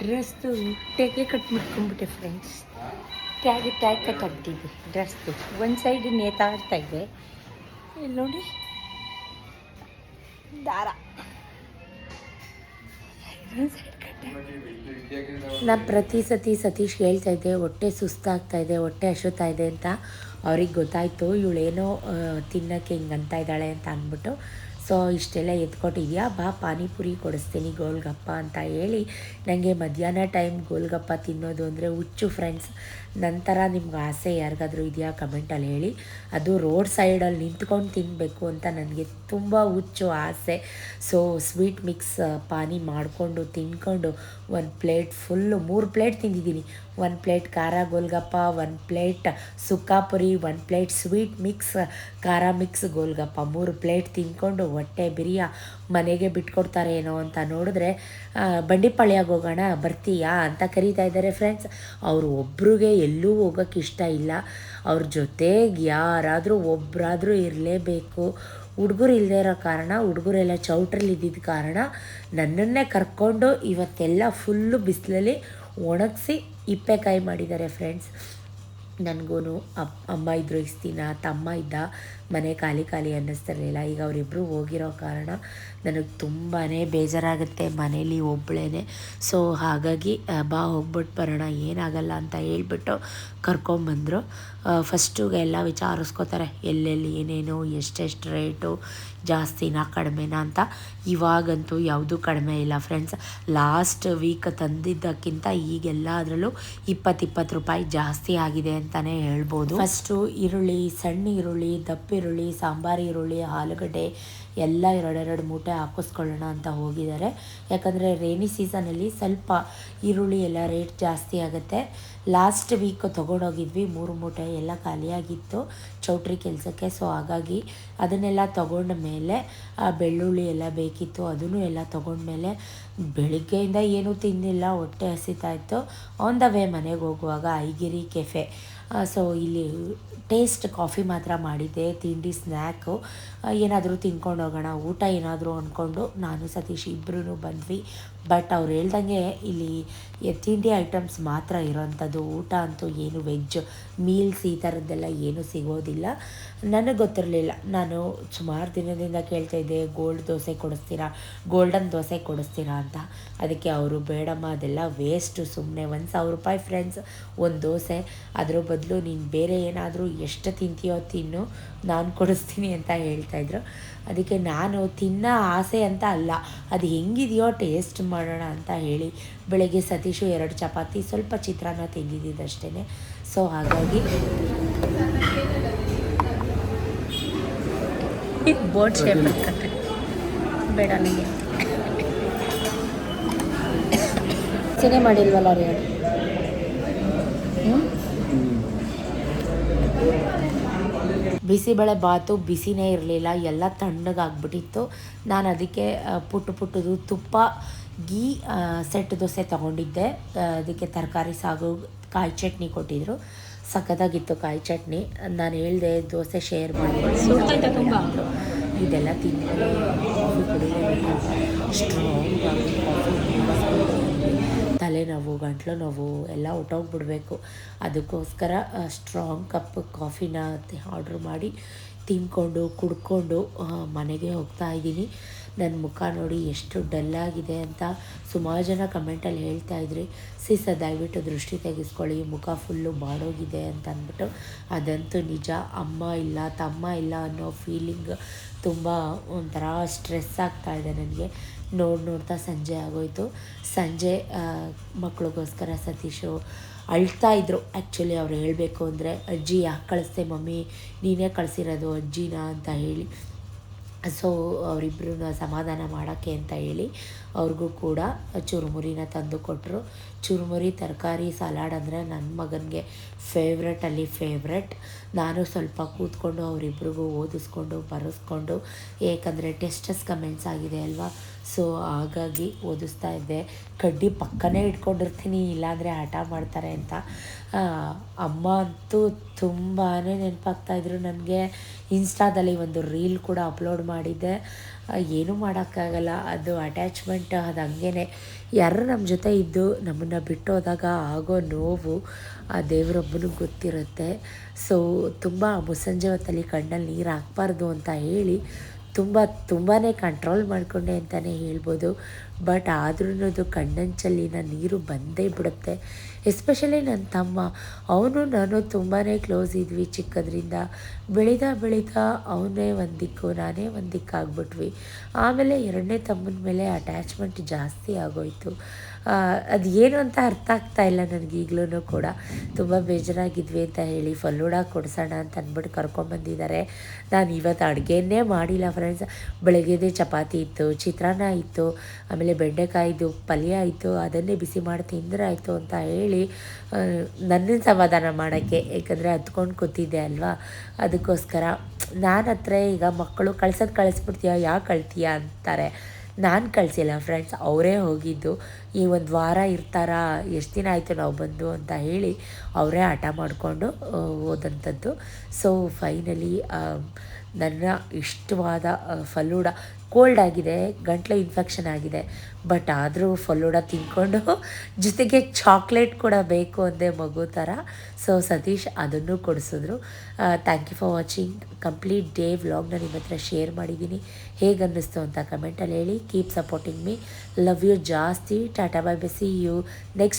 ಡ್ರೆಸ್ದು ಟೆಗೆ ಕಟ್ ಮಾಡ್ಕೊಂಬಿಟ್ಟೆ ಫ್ರೆಂಡ್ಸ್ ಟ್ಯಾಗ್ ಟ್ಯಾಗ್ ಕಟ್ ಆಗ್ತಿದೆ ಡ್ರೆಸ್ದು ಒಂದು ಸೈಡ್ ನೇತಾಡ್ತಾ ಇದೆ. ಇಲ್ಲಿ ನೋಡಿ. ದಾರ. ನಾನು ಪ್ರತಿ ಸತಿ ಸತೀಶ್ ಹೇಳ್ತಾ ಇದ್ದೆ ಹೊಟ್ಟೆ ಸುಸ್ತಾಗ್ತಾ ಇದೆ, ಹೊಟ್ಟೆ ಹಸುತ್ತಾ ಇದೆ ಅಂತ ಅವ್ರಿಗೆ ಗೊತ್ತಾಯಿತು. ಇವಳೇನೋ ತಿನ್ನೋಕ್ಕೆ ಹಿಂಗೆ ಅಂತ ಇದ್ದಾಳೆ ಅಂತ ಅಂದ್ಬಿಟ್ಟು. ಸೊ ಇಷ್ಟೆಲ್ಲ ಎತ್ಕೊಟ್ಟಿದ್ಯಾ? ಬಾ, ಪಾನಿಪುರಿ ಕೊಡಿಸ್ತೀನಿ ಗೋಲ್ಗಪ್ಪ ಅಂತ ಹೇಳಿ ನನಗೆ ಮಧ್ಯಾಹ್ನ ಟೈಮ್ ಗೋಲ್ಗಪ್ಪ ತಿನ್ನೋದು ಅಂದರೆ ಹುಚ್ಚು ಫ್ರೆಂಡ್ಸ್ ನಂತರ ನಿಮ್ಗೆ ಆಸೆ ಯಾರಿಗಾದರೂ ಇದೆಯಾ? ಕಮೆಂಟಲ್ಲಿ ಹೇಳಿ. ಅದು ರೋಡ್ ಸೈಡಲ್ಲಿ ನಿಂತ್ಕೊಂಡು ತಿನ್ನಬೇಕು ಅಂತ ನನಗೆ ತುಂಬ ಹುಚ್ಚು ಆಸೆ. ಸೊ ಸ್ವೀಟ್ ಮಿಕ್ಸ್ ಪಾನಿ ಮಾಡಿಕೊಂಡು ತಿನ್ಕೊಂಡು ಒಂದು ಪ್ಲೇಟ್ ಫುಲ್ಲು ಮೂರು ಪ್ಲೇಟ್ ತಿಂದಿದ್ದೀನಿ. ಒಂದು ಪ್ಲೇಟ್ ಖಾರ ಗೋಲ್ಗಪ್ಪ, ಒಂದು ಪ್ಲೇಟ್ ಸುಕ್ಕಾಪುರಿ ಒಂದು ಪ್ಲೇಟ್ ಸ್ವೀಟ್ ಮಿಕ್ಸ್ ಖಾರ ಮಿಕ್ಸ್ ಗೋಲ್ಗಪ್ಪ. ಮೂರು ಪ್ಲೇಟ್ ತಿನ್ಕೊಂಡು ಹೊಟ್ಟೆ ಬಿರಿಯ. ಮನೆಗೆ ಬಿಟ್ಕೊಡ್ತಾರೆ ಏನೋ ಅಂತ ನೋಡಿದ್ರೆ ಬಂಡಿಪಾಳ್ಯಾಗೆ ಹೋಗೋಣ, ಬರ್ತೀಯಾ ಅಂತ ಕರೀತಾ ಇದ್ದಾರೆ ಫ್ರೆಂಡ್ಸ್ ಅವರು ಒಬ್ರಿಗೆ ಎಲ್ಲೂ ಹೋಗೋಕ್ಕೆ ಇಷ್ಟ ಇಲ್ಲ. ಅವ್ರ ಜೊತೆಗೆ ಯಾರಾದರೂ ಒಬ್ಬರಾದರೂ ಇರಲೇಬೇಕು. ಹುಡುಗರು ಇಲ್ಲದೆ ಇರೋ ಕಾರಣ, ಹುಡುಗರೆಲ್ಲ ಚೌಟ್ರಲ್ಲಿ ಇದ್ದಿದ್ದ ಕಾರಣ ನನ್ನನ್ನೇ ಕರ್ಕೊಂಡು ಇವತ್ತೆಲ್ಲ ಫುಲ್ಲು ಬಿಸಿಲಲ್ಲಿ ಒಣಗಿಸಿ ಇಪ್ಪೆಕಾಯಿ ಮಾಡಿದ್ದಾರೆ ಫ್ರೆಂಡ್ಸ್ ನನಗೂ ಅಪ್ಪ ಅಮ್ಮ ಇದ್ರು ಇಷ್ಟು ದಿನ ತಮ್ಮ ಇದ್ದ. ಮನೆ ಖಾಲಿ ಖಾಲಿ ಅನ್ನಿಸ್ತಿರ್ಲಿಲ್ಲ. ಈಗ ಅವರಿಬ್ಬರು ಹೋಗಿರೋ ಕಾರಣ ನನಗೆ ತುಂಬಾ ಬೇಜಾರಾಗುತ್ತೆ ಮನೇಲಿ ಒಬ್ಬಳೇ ಸೊ ಹಾಗಾಗಿ ಬಾ ಹೋಗ್ಬಿಟ್ಟು ಬರೋಣ, ಏನಾಗಲ್ಲ ಅಂತ ಹೇಳ್ಬಿಟ್ಟು ಕರ್ಕೊಂಬಂದರು ಫಸ್ಟುಗೆ ಎಲ್ಲ ವಿಚಾರಿಸ್ಕೋತಾರೆ, ಎಲ್ಲೆಲ್ಲಿ ಏನೇನು, ಎಷ್ಟೆಷ್ಟು ರೇಟು ಜಾಸ್ತಿನಾ, ಕಡಿಮೆನಾ ಅಂತ. ಇವಾಗಂತೂ ಯಾವುದೂ ಕಡಿಮೆ ಇಲ್ಲ ಫ್ರೆಂಡ್ಸ್ ಲಾಸ್ಟ್ ವೀಕ್ ತಂದಿದ್ದಕ್ಕಿಂತ ಈಗೆಲ್ಲ ಅದರಲ್ಲೂ ಇಪ್ಪತ್ತು ಇಪ್ಪತ್ತು ರೂಪಾಯಿ ಜಾಸ್ತಿ ಆಗಿದೆ ಅಂತಲೇ ಹೇಳ್ಬೋದು. ಫಸ್ಟು ಈರುಳ್ಳಿ, ಸಣ್ಣ ಈರುಳ್ಳಿ, ದಪ್ಪ ಈರುಳ್ಳಿ, ಸಾಂಬಾರು ಈರುಳ್ಳಿ, ಆಲೂಗಡ್ಡೆ ಎಲ್ಲ ಎರಡೆರಡು ಮೂಟೆ ಹಾಕಿಸ್ಕೊಳ್ಳೋಣ ಅಂತ ಹೋಗಿದ್ದಾರೆ. ಯಾಕಂದರೆ ರೇನಿ ಸೀಸನಲ್ಲಿ ಸ್ವಲ್ಪ ಈರುಳ್ಳಿ ಎಲ್ಲ ರೇಟ್ ಜಾಸ್ತಿ ಆಗುತ್ತೆ. ಲಾಸ್ಟ್ ವೀಕ್ ತೊಗೊಂಡೋಗಿದ್ವಿ, ಮೂರು ಮೂಟೆ ಎಲ್ಲ ಖಾಲಿಯಾಗಿತ್ತು ಚೌಟ್ರಿ ಕೆಲಸಕ್ಕೆ. ಸೊ ಹಾಗಾಗಿ ಅದನ್ನೆಲ್ಲ ತೊಗೊಂಡ ಮೇಲೆ ಬೆಳ್ಳುಳ್ಳಿ ಎಲ್ಲ ಬೇಕಿತ್ತು ಅದನ್ನು ಎಲ್ಲ ತೊಗೊಂಡ್ಮೇಲೆ ಬೆಳಿಗ್ಗೆಯಿಂದ ಏನೂ ತಿಂದಿಲ್ಲ, ಹೊಟ್ಟೆ ಹಸಿತಾಯಿತ್ತು ಆನ್ ದ ವೇ ಮನೆಗೆ ಹೋಗುವಾಗ ಐಗಿರಿ ಕೆಫೆ ಸೊ ಇಲ್ಲಿ ಟೇಸ್ಟ್ ಕಾಫಿ ಮಾತ್ರ ಮಾಡಿದ್ದೆ, ತಿಂಡಿ ಸ್ನ್ಯಾಕು ಏನಾದರೂ ತಿನ್ಕೊಂಡು ಹೋಗೋಣ ಊಟ ಏನಾದರೂ ಅಂದ್ಕೊಂಡು ನಾನು ಸತೀಶ್ ಇಬ್ಬರೂ ಬಂದ್ವಿ. ಬಟ್ ಅವ್ರು ಹೇಳ್ದಂಗೆ ಇಲ್ಲಿ ತಿಂಡಿ ಐಟಮ್ಸ್ ಮಾತ್ರ ಇರೋವಂಥದ್ದು ಊಟ ಅಂತೂ ಏನು ವೆಜ್ ಮೀಲ್ಸ್ ಈ ಥರದ್ದೆಲ್ಲ ಏನೂ ಸಿಗೋದಿಲ್ಲ. ನನಗೆ ಗೊತ್ತಿರಲಿಲ್ಲ. ನಾನು ಸುಮಾರು ದಿನದಿಂದ ಕೇಳ್ತಾ ಇದ್ದೆ ಗೋಲ್ಡ್ ದೋಸೆ ಕೊಡಿಸ್ತೀರಾ? ಗೋಲ್ಡನ್ ದೋಸೆ ಕೊಡಿಸ್ತೀರಾ? ಅಂತ. ಅದಕ್ಕೆ ಅವರು, ಬೇಡಮ್ಮ, ಅದೆಲ್ಲ ವೇಸ್ಟು ಸುಮ್ಮನೆ ಒಂದು ಸಾವಿರ ರೂಪಾಯಿ ಫ್ರೆಂಡ್ಸ್ ಒಂದು ದೋಸೆ. ಅದ್ರ ಬದಲು ನೀನು ಬೇರೆ ಏನಾದರೂ ಎಷ್ಟು ತಿಂತೀಯೋ ತಿನ್ನು, ನಾನು ಕೊಡಿಸ್ತೀನಿ ಅಂತ ಹೇಳ್ತಾಯಿದ್ರು ಅದಕ್ಕೆ ನಾನು ತಿನ್ನೋ ಆಸೆ ಅಂತ ಅಲ್ಲ. ಅದು ಹೆಂಗಿದೆಯೋ ಟೇಸ್ಟ್ ಮಾಡೋಣ ಅಂತ ಹೇಳಿ. ಬೆಳಗ್ಗೆ ಸತೀಶು ಎರಡು ಚಪಾತಿ ಸ್ವಲ್ಪ ಚಿತ್ರಾನ್ನ ತೆಗೆದಿದ್ದಷ್ಟೇ ಸೊ ಹಾಗಾಗಿ ಬೋಟ್ ಶೇಪ್ ಬೇಡ ನನಗೆ ಸಿನೆ ಮಾಡಿಲ್ವಲ್ಲ ಅವ್ರು ಹ್ಞೂ ಬಿಸಿಬೇಳೆ ಬಾತು ಬಿಸಿನೇ ಇರಲಿಲ್ಲ ಎಲ್ಲ ತಣ್ಣಗಾಗ್ಬಿಟ್ಟಿತ್ತು. ನಾನು ಅದಕ್ಕೆ ಪುಟ್ಟು ಪುಟ್ಟದು ತುಪ್ಪ ಗೀ ಸೆಟ್ ದೋಸೆ ತೊಗೊಂಡಿದ್ದೆ. ಅದಕ್ಕೆ ತರಕಾರಿ ಸಾಗು ಕಾಯಿ ಚಟ್ನಿ ಕೊಟ್ಟಿದ್ರು. ಸಖತ್ತಾಗಿತ್ತು ಕಾಯಿ ಚಟ್ನಿ. ನಾನು ಹೇಳಿದೆ ದೋಸೆ ಶೇರ್ ಮಾಡಿ. ಇದೆಲ್ಲ ತಿಂದರೆ ಕಾಫಿ ಸ್ಟ್ರಾಂಗ್ ಕಾಫಿ ತಲೆನೋವು ಗಂಟ್ಲು ನೋವು ಎಲ್ಲ ಹೊಟ್ಟೋಗ್ಬಿಡ್ಬೇಕು ಅದಕ್ಕೋಸ್ಕರ ಸ್ಟ್ರಾಂಗ್ ಕಪ್ ಕಾಫಿನ ಆರ್ಡ್ರ್ ಮಾಡಿ ತಿನ್ಕೊಂಡು, ಕುಡ್ಕೊಂಡು ಮನೆಗೆ ಹೋಗ್ತಾ ಇದ್ದೀನಿ. ನನ್ನ ಮುಖ ನೋಡಿ ಎಷ್ಟು ಡಲ್ಲಾಗಿದೆ ಅಂತ ಸುಮಾರು ಜನ ಕಮೆಂಟಲ್ಲಿ ಹೇಳ್ತಾ ಇದ್ರಿ. ಸಿಸ ದಯವಿಟ್ಟು ದೃಷ್ಟಿ ತೆಗೆಸ್ಕೊಳ್ಳಿ, ಮುಖ ಫುಲ್ಲು ಬಾಡೋಗಿದೆ ಅಂತ ಅಂದ್ಬಿಟ್ಟು. ಅದಂತೂ ನಿಜ. ಅಮ್ಮ ಇಲ್ಲ, ತಮ್ಮ ಇಲ್ಲ ಅನ್ನೋ ಫೀಲಿಂಗ್ ತುಂಬ ಒಂಥರ ಸ್ಟ್ರೆಸ್ ಆಗ್ತಾ ಇದೆ ನನಗೆ. ನೋಡಿ, ನೋಡ್ತಾ ಸಂಜೆ ಆಗೋಯ್ತು. ಸಂಜೆ ಮಕ್ಕಳಿಗೋಸ್ಕರ ಸತೀಶು ಅಳ್ತಾ ಇದ್ರು. ಆ್ಯಕ್ಚುಲಿ ಅವ್ರು ಹೇಳಬೇಕು ಅಂದರೆ, ಅಜ್ಜಿ ಯಾಕೆ ಕಳಿಸ್ದೆ ಮಮ್ಮಿ? ನೀನೇ ಕಳಿಸಿರೋದು ಅಜ್ಜಿನ ಅಂತ ಹೇಳಿ. ಸೊ ಅವರಿಬ್ಬರು ಸಮಾಧಾನ ಮಾಡೋಕ್ಕೆ ಅಂತ ಹೇಳಿ ಅವ್ರಿಗೂ ಕೂಡ ಚುರುಮುರಿನ ತಂದು ಕೊಟ್ಟರು ಚುರುಮುರಿ, ತರಕಾರಿ, ಸಲಾಡ್ ಅಂದರೆ ನನ್ನ ಮಗನಿಗೆ ಫೇವ್ರೆಟಲ್ಲಿ ಫೇವ್ರೆಟ್ ನಾನು ಸ್ವಲ್ಪ ಕೂತ್ಕೊಂಡು ಅವರಿಬ್ರಿಗೂ ಓದಿಸ್ಕೊಂಡು, ಬರೆಸ್ಕೊಂಡು, ಏಕೆಂದರೆ ಟೆಸ್ಟಸ್ ಕಮೆಂಟ್ಸ್ ಆಗಿದೆ ಅಲ್ವಾ? ಸೊ ಹಾಗಾಗಿ ಓದಿಸ್ತಾ ಇದ್ದೆ. ಕಡ್ಡಿ ಪಕ್ಕನೇ ಇಟ್ಕೊಂಡಿರ್ತೀನಿ, ಇಲ್ಲಾಂದರೆ ಹಠ ಮಾಡ್ತಾರೆ ಅಂತ. ಅಮ್ಮ ಅಂತೂ ತುಂಬಾ ನೆನಪಾಗ್ತಾಯಿದ್ರು ನನಗೆ. ಇನ್ಸ್ಟಾದಲ್ಲಿ ಒಂದು ರೀಲ್ ಕೂಡ ಅಪ್ಲೋಡ್ ಮಾಡಿದ್ದೆ. ಏನೂ ಮಾಡೋಕ್ಕಾಗಲ್ಲ, ಅದು ಅಟ್ಯಾಚ್ಮೆಂಟ್ ಅದು ಹಂಗೇ ಯಾರು ನಮ್ಮ ಜೊತೆ ಇದ್ದು ನಮ್ಮನ್ನು ಬಿಟ್ಟು ಹೋದಾಗ ಆಗೋ ನೋವು ಆ ದೇವರೊಬ್ಬನು ಗೊತ್ತಿರುತ್ತೆ. ಸೊ ತುಂಬ ಮುಸ್ಸಂಜೆ ಹೊತ್ತಲ್ಲಿ ಕಣ್ಣಲ್ಲಿ ನೀರು ಹಾಕ್ಬಾರ್ದು ಅಂತ ಹೇಳಿ ತುಂಬ ತುಂಬಾ ಕಂಟ್ರೋಲ್ ಮಾಡಿಕೊಂಡೆ ಅಂತಲೇ ಹೇಳ್ಬೋದು. ಬಟ್ ಆದ್ರೂ ಅದು ಕಣ್ಣಂಚಲ್ಲಿನ ನೀರು ಬಂದೇ ಬಿಡುತ್ತೆ. ಎಸ್ಪೆಷಲಿ ನನ್ನ ತಮ್ಮ. ಅವನು ನಾನು ತುಂಬಾ ಕ್ಲೋಸ್ ಇದ್ವಿ ಚಿಕ್ಕದ್ರಿಂದ. ಬೆಳೀತಾ ಬೆಳೀತಾ ಅವನೇ ಒಂದಿಕ್ಕು ದಿಕ್ಕು, ನಾನೇ ಒಂದಿಕ್ಕಾಗ್ಬಿಟ್ವಿ ದಿಕ್ಕಾಗ್ಬಿಟ್ವಿ. ಆಮೇಲೆ ಎರಡನೇ ತಮ್ಮನ ಮೇಲೆ ಅಟ್ಯಾಚ್ಮೆಂಟ್ ಜಾಸ್ತಿ ಆಗೋಯಿತು. ಅದು ಏನು ಅಂತ ಅರ್ಥ ಆಗ್ತಾ ಇಲ್ಲ ನನಗೆ ಈಗಲೂ ಕೂಡ. ತುಂಬ ಬೇಜಾರಾಗಿದ್ವಿ ಅಂತ ಹೇಳಿ, ಫಲ್ಲೂಡ ಕೊಡಿಸೋಣ ಅಂತ ಅಂದ್ಬಿಟ್ಟು ಕರ್ಕೊಂಬಂದಿದ್ದಾರೆ ನಾನು ಇವತ್ತು ಅಡುಗೆನೇ ಮಾಡಿಲ್ಲ ಫ್ರೆಂಡ್ಸ್ ಬೆಳಗ್ಗೆದೇ ಚಪಾತಿ ಇತ್ತು, ಚಿತ್ರಾನ್ನ ಇತ್ತು, ಆಮೇಲೆ ಬೆಂಡೆಕಾಯಿದು ಪಲ್ಯ ಇತ್ತು ಅದನ್ನೇ ಬಿಸಿ ಮಾಡಿ ತಿಂದರೆ ಆಯಿತು ಅಂತ ಹೇಳಿ ನನ್ನನ್ನು ಸಮಾಧಾನ ಮಾಡೋಕ್ಕೆ, ಯಾಕಂದರೆ ಹತ್ಕೊಂಡು ಕೂತಿದ್ದೆ ಅಲ್ವಾ? ಅದಕ್ಕೋಸ್ಕರ ನಾನು ಹತ್ರ ಈಗ ಮಕ್ಕಳು ಕಳ್ಸೋದು ಕಳಿಸ್ಬಿಡ್ತೀಯ, ಯಾಕೆ ಕಳ್ತೀಯ ಅಂತಾರೆ. ನಾನು ಕಳಿಸಿಲ್ಲ ಫ್ರೆಂಡ್ಸ್ ಅವರೇ ಹೋಗಿದ್ದು, ಈ ಒಂದು ವಾರ ಇರ್ತಾರಾ, ಎಷ್ಟು ದಿನ ಆಯಿತು ನಾವು ಬಂದು ಅಂತ ಹೇಳಿ ಅವರೇ ಹಠ ಮಾಡಿಕೊಂಡು ಹೋದಂಥದ್ದು ಸೊ ಫೈನಲಿ ನನ್ನ ಇಷ್ಟವಾದ ಫಲೂಡ ಕೋಲ್ಡ್ ಆಗಿದೆ, ಗಂಟ್ಲು ಇನ್ಫೆಕ್ಷನ್ ಆಗಿದೆ. ಬಟ್ ಆದರೂ ಫಲೂಡ ತಿಂದ್ಕೊಂಡು ಜೊತೆಗೆ ಚಾಕ್ಲೇಟ್ ಕೂಡ ಬೇಕು ಅಂದೆ ಮಗು ಥರ. ಸೊ ಸತೀಶ್ ಅದನ್ನು ಕೊಡಿಸಿದ್ರು. Thank you for watching complete day ವ್ಲಾಗ್ನ ನಿಮ್ಮ ಹತ್ರ ಶೇರ್ ಮಾಡಿದ್ದೀನಿ ಹೇಗೆ ಅನ್ನಿಸ್ತು ಅಂತ ಕಮೆಂಟಲ್ಲಿ ಹೇಳಿ. Keep supporting me love you ಜಾಸ್ತಿ. Tata bye bye see you next